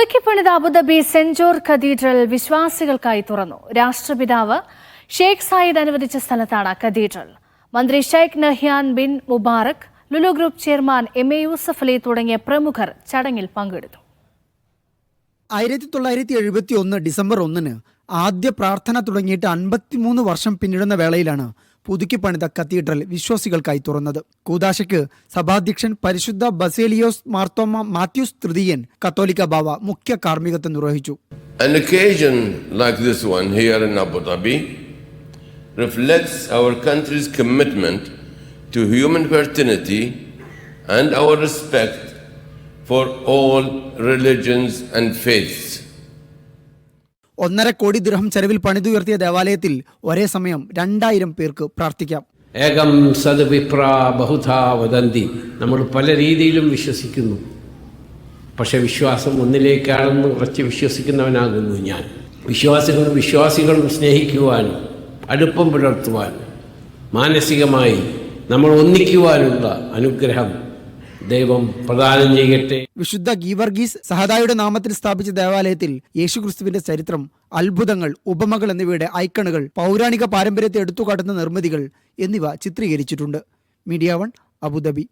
പുതുക്കിപ്പണിത Abu Dhabi Saint George cathedral വിശ്വാസികൾക്കായി തുറന്നു. രാഷ്ട്രപിതാവ് Sheikh Zayed അനുവദിച്ച സ്ഥലത്താണ് കത്തീഡ്രൽ. മന്ത്രി Sheikh Nahyan bin Mubarak Lulu group chairman M A Yusuf Ali തുടങ്ങിയ പ്രമുഖർ ചടങ്ങിൽ പങ്കെടുത്തു. ആയിരത്തി തൊള്ളായിരത്തി എഴുപത്തി ഒന്ന് ഡിസംബർ ഒന്നിന് ആദ്യ പ്രാർത്ഥന തുടങ്ങിയിട്ട് അൻപത്തിമൂന്ന് വർഷം പിന്നിടുന്ന വേളയിലാണ് പുതുക്കിപ്പണിത കത്തീഡ്രൽ വിശ്വാസികൾക്കായി തുറന്നത് കൂദാശയ്ക്ക് സഭാധ്യക്ഷൻ പരിശുദ്ധ ബസേലിയോസ് മാർത്തോമ മാത്യൂസ് തൃതീയൻ കത്തോലിക്ക ബാവ മുഖ്യ കാർമ്മികത്വം നിർവഹിച്ചു reflects our country's commitment to human fertility and our respect for all religions and faiths. ഒന്നര കോടി ദിർഹം ചെലവിൽ പണിതുയർത്തിയ ദേവാലയത്തിൽ ഒരേ സമയം രണ്ടായിരം പേർക്ക് പ്രാർത്ഥിക്കാം. ഏകം സത് വിപ്ര ബഹുധാ വദന്തി. നമ്മൾ പല രീതിയിലും വിശ്വസിക്കുന്നു. പക്ഷെ വിശ്വാസം ഒന്നിലേക്കാണെന്ന് ഉറച്ച് വിശ്വസിക്കുന്നവനാകുന്നു ഞാൻ. വിശ്വാസികളും വിശ്വാസികളും സ്നേഹിക്കുവാനും അടുപ്പം പുലർത്തുവാനും മാനസികമായി നമ്മൾ ഒന്നിക്കുവാനുള്ള അനുഗ്രഹം ദൈവം പ്രദാനം ചെയ്യട്ടെ. വിശുദ്ധ ഗീവർഗീസ് സഹദായുടെ നാമത്തിൽ സ്ഥാപിച്ച ദേവാലയത്തിൽ യേശുക്രിസ്തുവിന്റെ ചരിത്രം അത്ഭുതങ്ങൾ ഉപമകൾ എന്നിവയുടെ ഐക്കണുകൾ പൗരാണിക പാരമ്പര്യത്തെ എടുത്തുകാട്ടുന്ന നിർമ്മിതികൾ എന്നിവ ചിത്രീകരിച്ചിട്ടുണ്ട്. Media one Abu Dhabi.